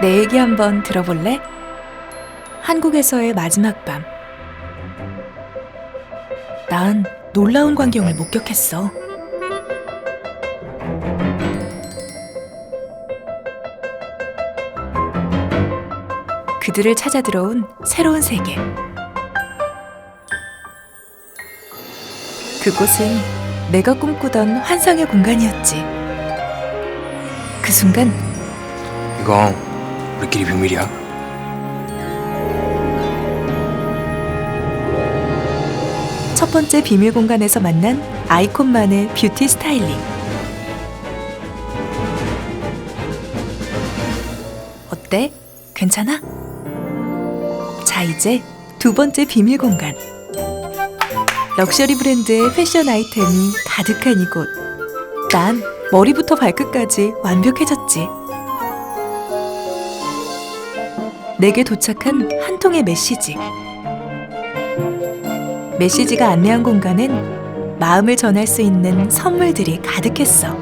내 얘기 한번 들어볼래? 한국에서의 마지막 밤. 난 놀라운 광경을 목격했어. 그들을 찾아 들어온 새로운 세계. 그곳은 내가 꿈꾸던 환상의 공간이었지. 그 순간 이건 우리끼리 비밀이야. 첫 번째 비밀 공간에서 만난 아이콘만의 뷰티 스타일링. 어때? 괜찮아? 자, 이제 두 번째 비밀 공간. 럭셔리 브랜드의 패션 아이템이 가득한 이곳. 난 머리부터 발끝까지 완벽해졌지. 내게 도착한 한 통의 메시지. 메시지가 안내한 공간엔 마음을 전할 수 있는 선물들이 가득했어.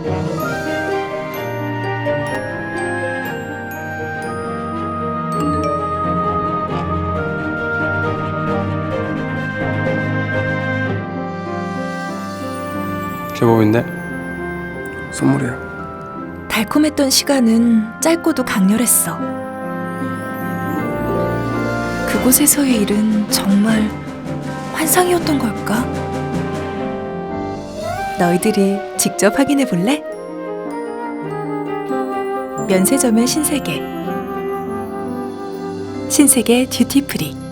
제법인데? 선물이야. 달콤했던 시간은 짧고도 강렬했어. 그곳에서의 일은 정말 환상이었던 걸까? 너희들이 직접 확인해 볼래? 면세점의 신세계 신세계 듀티프리